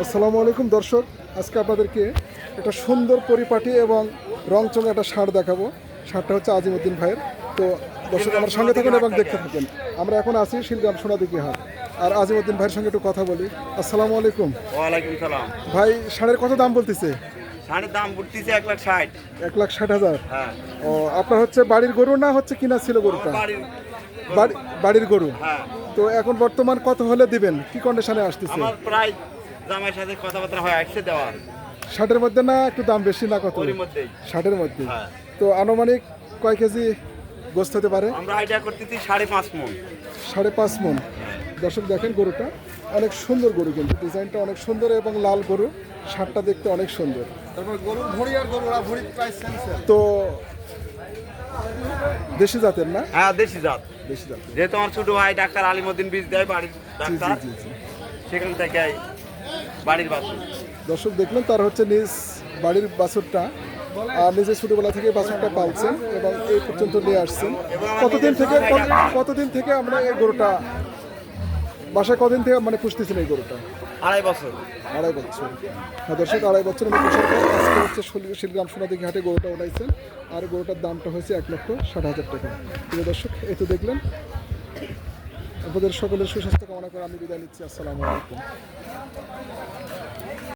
আসসালামু আলাইকুম দর্শক আজকে আপনাদেরকে একটা সুন্দর পরিপাটি এবং রংচঙে একটা ষাঁড় দেখাবো। ষাঁড়টা হচ্ছে আজিমুদ্দিন ভাইয়ের। তো দর্শক আমার সঙ্গে থাকুন এবং দেখতে থাকেন। আমরা এখন আছি শিলগ্রাম সোনাদিঘি হাট। আর আজিমুদ্দিন ভাইয়ের সঙ্গে একটু কথা বলি। আসসালামু আলাইকুম। ওয়ালাইকুম সালাম। ভাই ষাঁড়ের কত দাম বলতেছে? দাম উঠতেছে এক লাখ ষাট। এক লাখ ষাট হাজার। হ্যাঁ। ও আপনার হচ্ছে বাড়ির গরু না হচ্ছে কিনা ছিল গরুটা? বাড়ির গরু। হ্যাঁ। তো এখন বর্তমান কত হলে দিবেন? কি কন্ডিশনে আসতেছে? প্রায় জামাইয়ের সাথে কথাবার্তা হয় আসছে দেওয়ার ষাটের মধ্যে না একটু দাম বেশি না কত? ওর মধ্যেই। ষাটের মধ্যে হ্যাঁ। তো আনুমানিক কয় কেজি গোস্ত হতে পারে? আমরা আইডিয়া করতেছি সাড়ে পাঁচ মন। সাড়ে পাঁচ মন। দর্শক দেখেন গরুটা অনেক সুন্দর গরু কিন্তু। ডিজাইনটা অনেক সুন্দর এবং লাল গরু শার্টটা দেখতে অনেক সুন্দর। তারপর গরু ভুঁড়ি আর সেম সেম তো দেশি জাতের না? হ্যাঁ দেশি জাত। দেশি জাতের। যেহেতু আমার ছোট ভাই ডাক্তার আলিমুদ্দিন বীজ দেয় বাড়ির জি ডাক্তার জি জি। জি সেখান থেকে বাড়ির দর্শক দেখলেন তার হচ্ছে নিজ বাড়ির বাছুরটা আর নিজের ছোটবেলা থেকে বাছুরটা পালছেন এবং এই পর্যন্ত নিয়ে আসছেন। কতদিন থেকে কতদিন থেকে আমরা এই গরুটা বাসায় কদিন থেকে মানে পুষতেছেন এই গরুটা? আড়াই বছর। আড়াই বছর। হ্যাঁ দর্শক আড়াই বছর আমি পোষার পর আজকে হচ্ছে শিলগ্রাম সোনাদিঘি হাটে গরুটা উঠাইছেন। আর গরুটার দামটা হয়েছে এক লক্ষ ষাট হাজার টাকা। প্রিয় দর্শক এই তো দেখলেন আপনাদের সকলের সুস্বাস্থ্য কামনা করে আমি বিদায় নিচ্ছি। আসসালামু আলাইকুম।